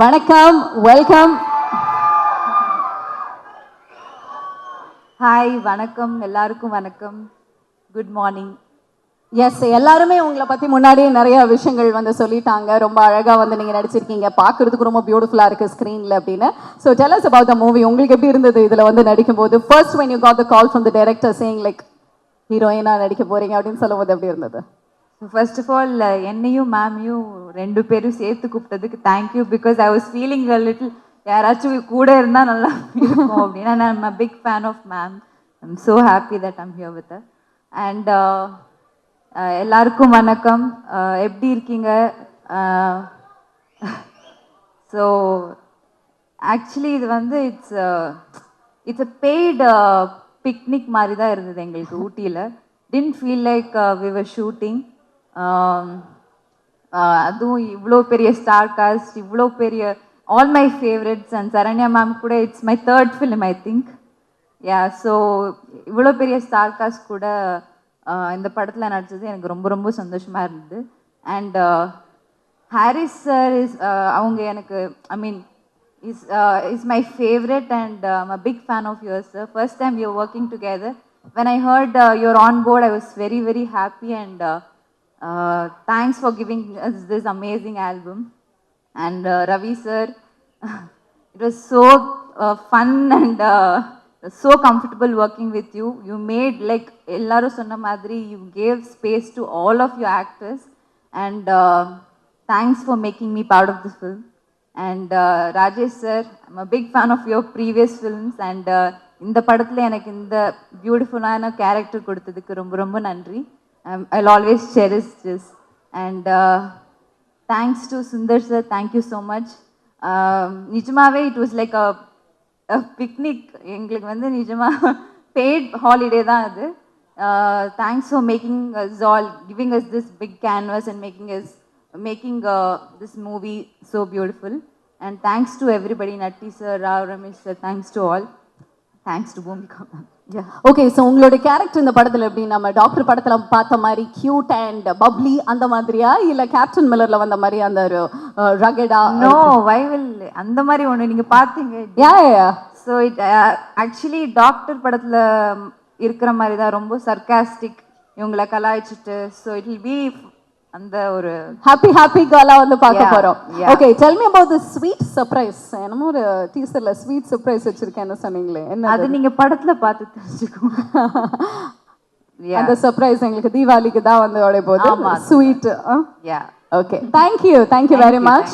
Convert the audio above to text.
வணக்கம் welcome hi வணக்கம் எல்லாருக்கும் வணக்கம். குட் மார்னிங் எஸ் எல்லாருமே உங்களை பற்றி முன்னாடியே நிறைய விஷயங்கள் வந்து சொல்லிட்டாங்க. ரொம்ப அழகாக வந்து நீங்கள் நடிச்சிருக்கீங்க. பார்க்குறதுக்கு ரொம்ப பியூட்டிஃபுல்லாக இருக்குது ஸ்க்ரீனில் அப்படின்னு. So tell us about movie உங்களுக்கு எப்படி இருந்தது இதில் வந்து நடிக்கும்போது? First when you got the call from the director saying like ஹீரோயினா நடிக்க போகிறீங்க அப்படின்னு சொல்லும்போது எப்படி இருந்தது? ஃபர்ஸ்ட் ஆஃப் ஆல் என்னையும் மேமையும் ரெண்டு பேரும் சேர்த்து கூப்பிட்டதுக்கு thank you because I was feeling a little யாராச்சும் கூட இருந்தால் நல்லா இருக்கும் அப்படின்னா. நான் big fan of ma'am I'm so happy that I'm here with and எல்லாருக்கும் வணக்கம். Uh, எப்படி இருக்கீங்க? Uh, ஸோ ஆக்சுவலி இது வந்து it's it's a paid picnic மாதிரி தான் இருந்தது எங்களுக்கு ஊட்டியில். Didn't feel like we were shooting அதுவும் இவ்வளோ பெரிய ஸ்டார் காஸ்ட் இவ்வளோ பெரிய all my favourites and Saranya ma'am கூட it's my third film I think yeah so இவ்வளோ பெரிய ஸ்டார் காஸ்ட் கூட இந்த படத்தில் நடிச்சது எனக்கு ரொம்ப ரொம்ப சந்தோஷமாக இருந்தது. அண்ட் ஹாரிஸ் சார் இஸ் அவங்க எனக்கு I mean is is my favourite and I'm a big fan of your sir first time you're working together when I heard your on board I was very very happy and thanks for giving this amazing album and uh, Ravi sir, it was so uh, fun and uh, so comfortable working with you. You made like எல்லாரும் சொன்ன மாதிரி you gave space to all of your actors and uh, thanks for making me part of this film. And uh, Rajesh sir, I'm a big fan of your previous films and uh, இந்த படத்தில் எனக்கு இந்த பியூட்டிஃபுல்லான character கொடுத்ததுக்கு ரொம்ப ரொம்ப நன்றி I always cherish this and thanks to Sundar sir thank you so much நிஜமாவே it was like a picnic எங்களுக்கு வந்து நிஜமாக பெய்ட் ஹாலிடே தான் அது. Thanks for making us all giving us this big canvas and making us making this movie so beautiful and thanks to everybody Natty sir Rao Ramesh sir thanks to all thanks to Bhumika ma'am yeah okay so உங்களோட character இந்த படத்துல எப்படி? நம்ம doctor படத்துல பார்த்த மாதிரி cute and bubbly அந்த மாதிரியா? இல்ல கேப்டன் மில்லர்ல வந்த மாதிரி அந்த ஒரு ரகடா நோ வைவில் அந்த மாதிரி ஒன்று நீங்கள் பார்த்தீங்க? Yeah so it actually doctor படத்தில் இருக்கிற மாதிரி தான் ரொம்ப சர்க்காஸ்டிக் இவங்களை கலாய்ச்சிட்டு ஸோ இட் வில் பி அந்த ஒரு ஹாப்பி ஹாப்பி கேர்லா வந்து பார்க்க yeah. Okay tell me about the sweet surprise என்னமோ ஒரு டீசர்ல ஸ்வீட் சர்ப்ரைஸ் வச்சிருக்கேன்னு சொன்னீங்களே. என்ன அது நீங்க படத்துல பார்த்து தெரிஞ்சுக்கோங்க. அந்த சர்ப்ரைஸ் எங்களுக்கு தீபாவளிக்கு தான் வந்து உடைய போது. Sweet yeah okay thank you thank you very much